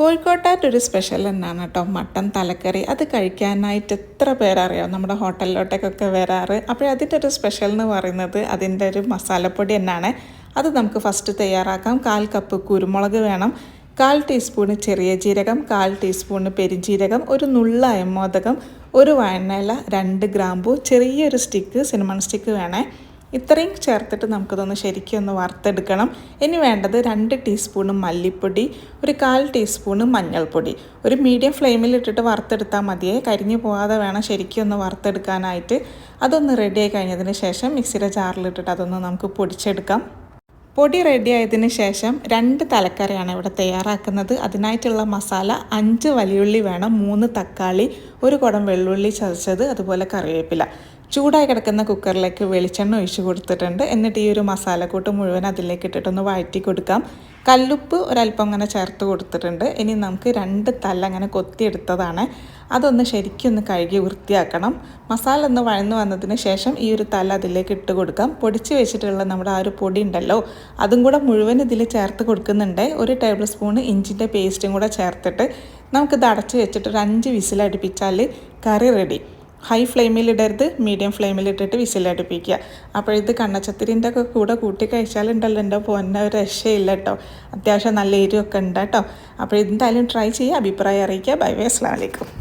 കോഴിക്കോട്ടായിട്ട് ഒരു സ്പെഷ്യൽ തന്നെയാണ് കേട്ടോ. മട്ടൻ തലക്കറി അത് കഴിക്കാനായിട്ട് എത്ര പേരറിയാം? നമ്മുടെ ഹോട്ടലിലോട്ടേക്കൊക്കെ വരാറ്. അപ്പോൾ അതിന്റെ ഒരു സ്പെഷ്യൽ എന്ന് പറയുന്നത് അതിന്റെ ഒരു മസാലപ്പൊടി തന്നെയാണ്. അത് നമുക്ക് ഫസ്റ്റ് തയ്യാറാക്കാം. കാൽ കപ്പ് കുരുമുളക് വേണം. കാൽ ടീസ്പൂണ് ചെറിയ ജീരകം കാൽ ടീസ്പൂണ് പെരിഞ്ജീരകം ഒരു നുള്ള അയമോദകം ഒരു വയണ്ണയില രണ്ട് ഗ്രാമ്പു ചെറിയൊരു സ്റ്റിക്ക് സിനിമൺ സ്റ്റിക്ക് വേണേ. ഇത്രയും ചേർത്തിട്ട് നമുക്കിതൊന്ന് ശരിക്കും ഒന്ന് വറുത്തെടുക്കണം. ഇനി വേണ്ടത് രണ്ട് ടീസ്പൂണ് മല്ലിപ്പൊടി ഒരു കാൽ ടീസ്പൂണ് മഞ്ഞൾപ്പൊടി. ഒരു മീഡിയം ഫ്ലെയിമിൽ ഇട്ടിട്ട് വറുത്തെടുത്താൽ മതിയേ. കരിഞ്ഞു പോകാതെ വേണം ശരിക്കും ഒന്ന് വറുത്തെടുക്കാനായിട്ട്. അതൊന്ന് റെഡിയായി കഴിഞ്ഞതിന് ശേഷം മിക്സിയുടെ ജാറിലിട്ടിട്ട് അതൊന്ന് നമുക്ക് പൊടിച്ചെടുക്കാം. പൊടി റെഡി ആയതിന് ശേഷം രണ്ട് തലക്കറിയാണ് ഇവിടെ തയ്യാറാക്കുന്നത്. അതിനായിട്ടുള്ള മസാല അഞ്ച് വലിയുള്ളി വേണം മൂന്ന് തക്കാളി ഒരു കുടം വെള്ളുള്ളി ചതച്ചത് അതുപോലെ കറിവേപ്പില. ചൂടായി കിടക്കുന്ന കുക്കറിലേക്ക് വെളിച്ചെണ്ണ ഒഴിച്ച് കൊടുത്തിട്ടുണ്ട്. എന്നിട്ട് ഈ ഒരു മസാലക്കൂട്ട് മുഴുവൻ അതിലേക്ക് ഇട്ടിട്ടൊന്ന് വഴറ്റി കൊടുക്കാം. കല്ലുപ്പ് ഒരല്പം അങ്ങനെ ചേർത്ത് കൊടുത്തിട്ടുണ്ട്. ഇനി നമുക്ക് രണ്ട് തല്ല അങ്ങനെ കൊത്തിയെടുത്തതാണ് അതൊന്ന് ശരിക്കും ഒന്ന് കഴുകി വൃത്തിയാക്കണം. മസാല ഒന്ന് വഴന്നു വന്നതിന് ശേഷം ഈ ഒരു തല അതിലേക്ക് ഇട്ട് കൊടുക്കാം. പൊടിച്ച് വെച്ചിട്ടുള്ള നമ്മുടെ ആ ഒരു പൊടി ഉണ്ടല്ലോ അതും കൂടെ മുഴുവൻ ഇതിൽ ചേർത്ത് കൊടുക്കുന്നുണ്ട്. ഒരു ടേബിൾ സ്പൂൺ ഇഞ്ചിന്റെ പേസ്റ്റും കൂടെ ചേർത്തിട്ട് നമുക്കിത് അടച്ച് വെച്ചിട്ട് ഒരു അഞ്ച് വിസിലടുപ്പിച്ചാൽ കറി റെഡി ഹൈ ഫ്ലെയിമിൽ ഇടരുത് മീഡിയം ഫ്ലെയിമിൽ ഇട്ടിട്ട് വിസിലടുപ്പിക്കുക അപ്പോൾ ഇത് കണ്ണച്ചത്തിരിന്റെ ഒക്കെ കൂടെ കൂട്ടി കഴിച്ചാലുണ്ടല്ലോ എന്റെ പോന്നെ ഒരു രക്ഷയില്ല കേട്ടോ. അത്യാവശ്യം നല്ല എരിവൊക്കെ ഉണ്ട് കേട്ടോ. അപ്പോൾ എന്തായാലും ട്രൈ ചെയ്യുക അഭിപ്രായം അറിയിക്കുക. ബൈ വേ അസ്ലാം വലൈക്കും